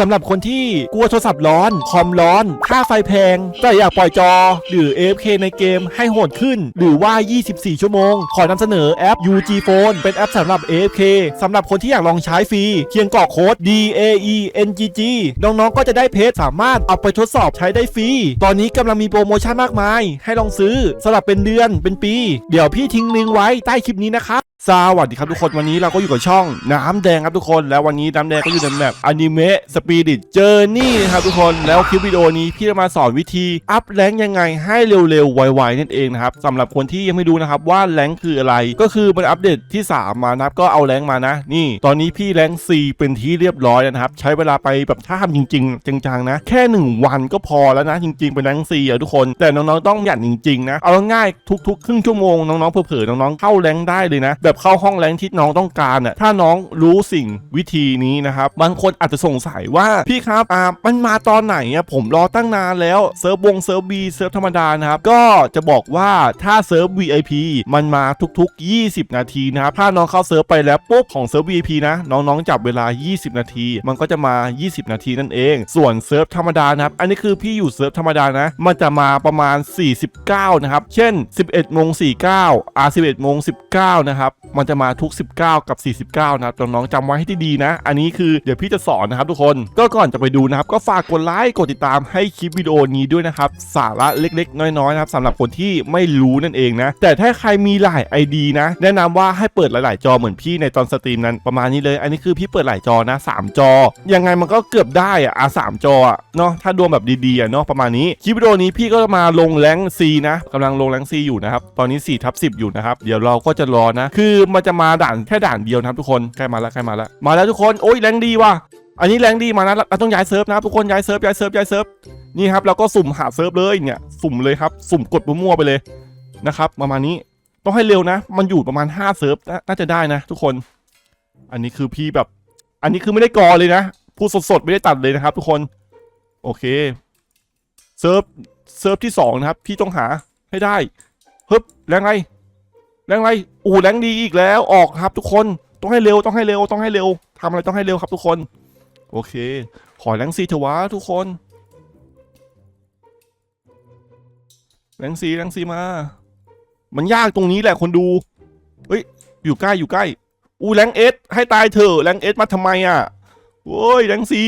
สำหรับคนที่กลัวโทรศัพท์ร้อน คอมร้อน ค่าไฟแพง แต่อยากปล่อยจอ หรือ AFK ในเกมให้โหดขึ้น หรือว่า 24 ชั่วโมง ขอนำเสนอแอป UG Phone เป็นแอปสำหรับ AFK สำหรับคนที่อยากลองใช้ฟรีเพียงกรอกโค้ด DAENGG น้องๆ ก็จะได้เพจสามารถเอาไปทดสอบใช้ได้ฟรี ตอนนี้กำลังมีโปรโมชั่นมากมาย ให้ลองซื้อสลับเป็นเดือนเป็นปี เดี๋ยวพี่ทิ้งลิงก์ไว้ใต้คลิปนี้นะครับ สวัสดีครับทุกคนวันนี้เราก็อยู่กับช่องน้ำแดงครับทุกคน แล้ววันนี้น้ำแดงก็อยู่ในแบบอนิเมะสปีดิตเจอร์นี่นะครับทุกคนแล้วคลิปวิดีโอนี้พี่จะมาสอนวิธีอัพแรงยังไงให้เร็วๆไวๆนั่นเองนะครับสำหรับคนที่ยังไม่รู้นะครับว่าแรงคืออะไร ก็คือมันอัปเดตที่ 3 มานะครับก็เอาแรงมานะ นี่ ตอนนี้พี่แรง4เป็นที่เรียบร้อยนะครับใช้เวลาไปแบบถ้าทำจริง ๆ จังๆนะ แค่ 1 วันก็พอแล้วนะจริง ๆเป็นแรง4อะทุกคน แต่น้องๆต้องหยัดจริงๆนะเอาง่ายๆทุก ๆ ครึ่งชั่วโมงน้องๆเผลอๆน้องๆเข้าแรงได้เลยนะแบบเข้าห้องแรงที่น้องต้องการอะถ้าน้องรู้สิ่งวิธีนี้นะครับบางคนอาจจะสงสัยว่าพี่ครับอ่ามันมาตอนไหนอะผมรอตั้งนานแล้วเซิร์ฟวงเซิร์ฟบีเซิร์ฟธรรมดานะครับก็จะบอกว่าถ้าเซิร์ฟ VIP มันมาทุกๆ 20 นาทีนะครับถ้าน้องเข้าเซิร์ฟไปแล้วปุ๊บของเซิร์ฟ VIP นะ น้องๆจับเวลา 20 นาที มันก็จะมา 20 นาทีนั่นเอง ส่วนเซิร์ฟธรรมดานะครับอันนี้คือพี่อยู่เซิร์ฟธรรมดานะ มันจะมาประมาณ 49 นะครับ เช่น 11โมง49อ่า11โมง19 นะครับมันจะมาทุก 19 กับ 49 นะครับน้องๆจำไว้ให้ดีๆนะ อันนี้คือเดี๋ยวพี่จะสอนนะครับทุกคนก็ก่อนจะไปดูนะครับ ก็ฝากกดไลค์กดติดตามให้คลิปวิดีโอนี้ด้วยนะครับสาระเล็กๆ น้อยๆนะครับสำหรับคนที่ไม่รู้นั่นเองนะ แต่ถ้าใครมีหลาย ID นะ แนะนำว่าให้เปิดหลายๆ จอเหมือนพี่ในตอนสตรีมนั้นประมาณนี้เลย อันนี้คือพี่เปิดหลายจอนะ 3 จอ ยังไงมันก็เกือบได้อะอะสามจอเนาะถ้าดวงแบบดีๆอะเนาะประมาณนี้คลิปวิดีโอนี้พี่ก็มาลงแรงซีนะกำลังลงแรงซีอยู่นะครับตอนนี้4ทับ10 อยู่นะครับเดี๋ยวเราก็จะรอนะคือมันจะมาด่านแค่ด่านเดียวนะครับทุกคนใกล้มาแล้วใกล้มาแล้วมาแล้วทุกคนโอ้ยแรงดีว่ะอันนี้แรงดีมานะเราต้องย้ายเซิร์ฟนะครับทุกคนย้ายเซิร์ฟย้ายเซิร์ฟย้ายเซิร์ฟนี่ครับเราก็สุ่มหาเซิร์ฟเลยเนี่ยสุ่มเลยครับสุ่มกดมั่วๆไปเลยนะครับประมาณนี้ต้องให้เร็วนะ มันอยู่ประมาณ5เซิร์ฟน่าจะได้นะ ทุกคน อันนี้คือพี่แบบ อันนี้คือไม่ได้กอเลยนะพูดสดๆไม่ได้ตัดเลยนะครับ ทุกคนโอเคเซิร์ฟเซิร์ฟที่สองนะครับพี่ต้องหาให้ได้เฮ้ยแรงไร แรงไรอู้แรงดีอีกแล้วออกครับทุกคนต้องให้เร็วต้องให้เร็วต้องให้เร็วทำอะไรต้องให้เร็วครับทุกคน โอเค ขอแรงซีเถอะวะทุกคนแรงซีแรงซีมา มันยากตรงนี้แหละคนดูเฮ้ยอยู่ใกล้อยู่ใกล้ อู้แรงเอสให้ตายเถอะแรงเอสมาทำไมอะโอ้ยแรงซี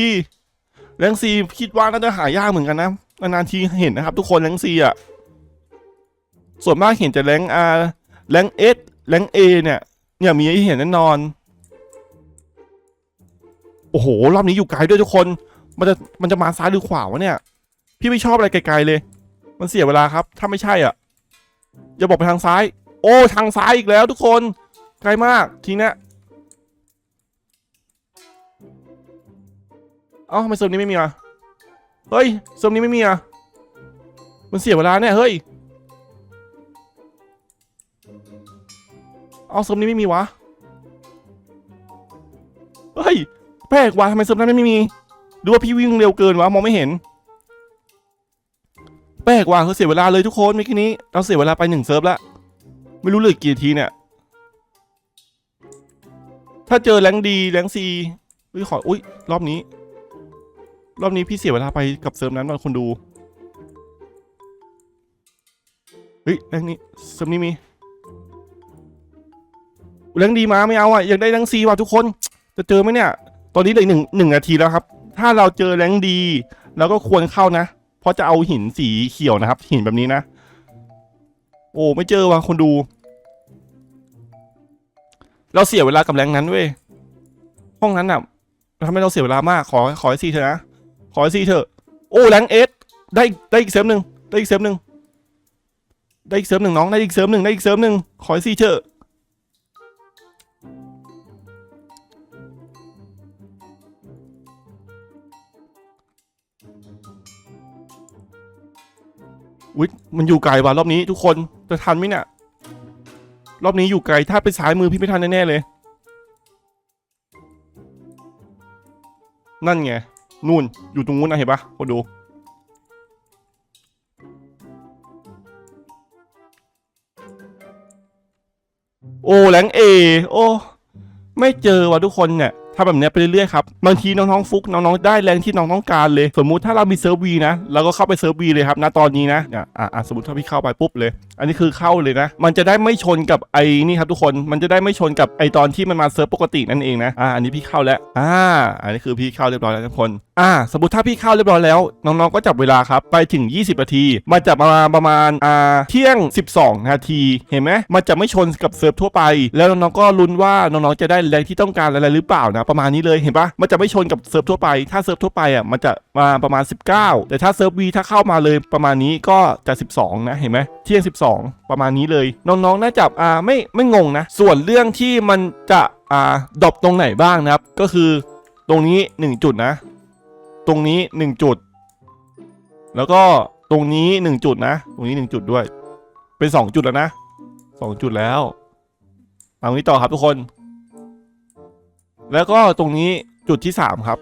แรงซีคิดว่าน่าจะหายากเหมือนกันนะนานๆทีเห็นนะครับ ทุกคนแรงซีอะส่วนมากเห็นแต่แรงอา แรงเอสแรงเอเนี่ยเนี่ยมีให้เห็นแน่นอน โอ้โห รอบนี้อยู่ไกลด้วยทุกคน มันจะมันจะมาซ้ายหรือขวาวะเนี่ย พี่ไม่ชอบอะไรไกลๆเลย มันเสียเวลาครับ ถ้าไม่ใช่อะอย่าบอกไปทางซ้าย โอ้ทางซ้ายอีกแล้วทุกคนไกลมากทีเนี้ยเอ้าทำไมเซิร์ฟนี้ไม่มีอะ เฮ้ยเซิร์ฟนี้ไม่มีอะ มันเสียเวลาเนี่ยเฮ้ย เอาเซิร์ฟนี้ไม่มีวะ เฮ้ยแปลกว่ะทำไมเซิร์ฟนั้นไม่มีหรือว่าพี่วิ่งเร็วเกินวะมองไม่เห็น แปลกว่ะเขาเสียเวลาเลยทุกคนเมื่อกี้นี้เราเสียเวลาไปหนึ่งเซิร์ฟแล้วไม่รู้เหลยกี่ทีเนี่ย ถ้าเจอแรงดีแรงซีอุ้ยขออุ้ยรอบนี้ รอบนี้พี่เสียเวลาไปกับเซิร์ฟนั้นวันคนดูเฮ้ยแรงนี้เซิร์ฟนี้มี อุ๊ยแรงดีมาไม่เอาอะอยากได้แรงซีว่ะทุกคน จะเจอไหมเนี่ย ตอนนี้เหลือหนึ่งหนึ่งนาทีแล้วครับ ถ้าเราเจอแรงดีเราก็ควรเข้านะ เพราะจะเอาหินสีเขียวนะครับ หินแบบนี้นะ โอ้ไม่เจอว่ะคนดู เราเสียเวลากับแรงนั้นเว้ยห้องนั้นน่ะทำให้เราเสียเวลามากขอขอให้ซีเถอะนะขอให้ซีเถอะโอ้แรงเอสได้ได้อีกเซิร์ฟหนึ่งได้อีกเซิร์ฟหนึ่งได้อีกเซิร์ฟหนึ่งน้องได้อีกเซิร์ฟหนึ่งได้อีกเซิร์ฟหนึ่งขอให้ซีเถอะ อุ๊ยมันอยู่ไกลว่ะรอบนี้ทุกคนจะทันไหมเนี่ยรอบนี้อยู่ไกลถ้าไปซ้ายมือพี่ไม่ทันแน่ๆเลย นั่นไงนู่นอยู่ตรงนู้นนะเห็นปะคนดู โอ้แหลงเอโอ้ ไม่เจอว่ะทุกคนเนี่ย ทำแบบนี้ไปเรื่อยๆครับบางทีน้องๆฟุกน้องๆได้แรงที่น้องต้องการเลย สมมุติถ้าเรามีเซิร์ฟวีนะเราก็เข้าไปเซิร์ฟวีเลยครับณตอนนี้นะอะอะสมมติถ้าพี่เข้าไปปุ๊บเลย อันนี้คือเข้าเลยนะ มันจะได้ไม่ชนกับไอ้นี่ครับทุกคนมันจะได้ไม่ชนกับไอ้ตอนที่มันมาเซิร์ฟปกตินั่นเองนะอ่าอันนี้พี่เข้าแล้วอ่าอันนี้คือพี่เข้าเรียบร้อยแล้วทุกคนอ่าสมมติถ้าพี่เข้าเรียบร้อยแล้ว น้องๆก็จับเวลาครับไปถึง 20 นาที มันจะมาประมาณอ่าเที่ยง 12 นาที เห็นไหมมันจะไม่ชนกับเซิร์ฟทั่วไป แล้วน้องๆก็ลุ้นว่าน้องๆจะได้แรงที่ต้องการอะไรหรือเปล่านะประมาณนี้เลยเห็นปะมันจะไม่ชนกับเซิร์ฟทั่วไป ถ้าเซิร์ฟทั่วไปอะมันจะมาประมาณ 19 แต่ถ้าเซิร์ฟวีถ้าเข้ามาเลยประมาณนี้ก็จะ 12 นะเห็นไหมเที่ยง 12 ประมาณนี้เลย น้องๆน่าจะอ่าไม่ไม่งงนะ ส่วนเรื่องที่มันจะอ่าดรอปตรงไหนบ้างนะครับก็คือตรงนี้ 1 จุดนะ ตรงนี้ 1 จุด แล้วก็ตรงนี้ 1 จุดนะ ตรงนี้ 1 จุดด้วย เป็น 2 จุดแล้วนะ 2 จุดแล้วเอางี้ต่อครับทุกคน แล้วก็ตรงนี้จุดที่ 3 ครับ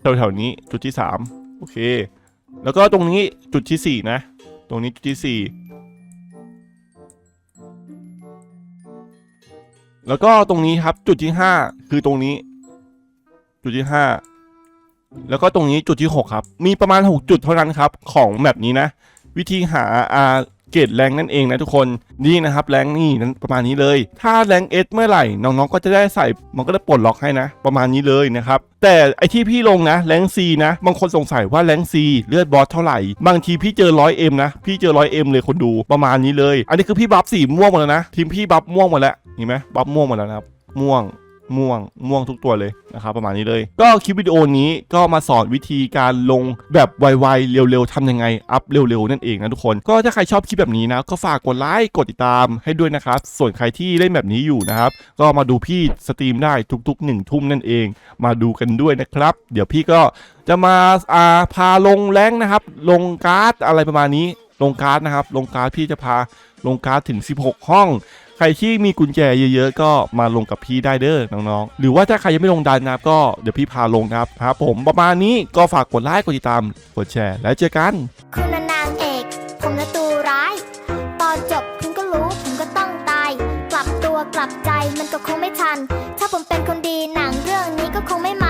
แถวๆนี้จุดที่ 3 โอเค แล้วก็ตรงนี้จุดที่ 4 นะ ตรงนี้จุดที่ 4 แล้วก็ตรงนี้ครับจุดที่ 5 คือตรงนี้ จุดที่ 5 แล้วก็ตรงนี้จุดที่ 6 ครับ มีประมาณ 6 จุดเท่านั้นครับ ของแบบนี้นะ วิธีหาอาเกรดแรงนั่นเองนะทุกคนนี่นะครับแรงนี่นั้นประมาณนี้เลย ถ้าแรงเอสเมื่อไหร่น้องๆก็จะได้ใส่มันก็จะปลดล็อกให้นะ ประมาณนี้เลยนะครับแต่ไอที่พี่ลงนะแรงซีนะบางคนสงสัยว่าแรงซีเลือดบอสเท่าไหร่ บางทีพี่เจอร้อยเอ็มนะพี่เจอร้อยเอ็มเลยคนดูประมาณนี้เลย อันนี้คือพี่บัฟสีม่วงหมดแล้วนะทีมพี่บัฟม่วงหมดแล้วเห็นไหมบัฟม่วงหมดแล้วนะครับม่วง ม่วงม่วงทุกตัวเลยนะครับประมาณนี้เลย ก็คลิปวิดีโอนี้ก็มาสอนวิธีการลงแบบไวๆเร็วๆทำยังไงอัพเร็วๆนั่นเองนะทุกคน ก็ถ้าใครชอบคลิปแบบนี้นะก็ฝากกดไลค์กดติดตามให้ด้วยนะครับ ส่วนใครที่เล่นแบบนี้อยู่นะครับ ก็มาดูพี่สตรีมได้ทุกๆหนึ่งทุ่มนั่นเอง มาดูกันด้วยนะครับ เดี๋ยวพี่ก็จะมาอาพาลงแรงนะครับ ลงการ์ดอะไรประมาณนี้ลงการ์ดนะครับ ลงการ์ดพี่จะพาลงการ์ดถึง 16 ห้อง ใครที่มีกุญแจเยอะๆ ก็มาลงกับพี่ได้เด้อน้องๆ หรือว่าถ้าใครยังไม่ลงดันนะก็เดี๋ยวพี่พาลงนะครับ ผมประมาณนี้ก็ฝากกดไลค์กดติดตามกดแชร์แล้วเจอกัน คุณนางเอก ผมนะตูร้าย ตอนจบคุณก็รู้ผมก็ต้องตาย กลับตัวกลับใจมันก็คงไม่ทัน ถ้าผมเป็นคนดีหนังเรื่องนี้ก็คงไม่มา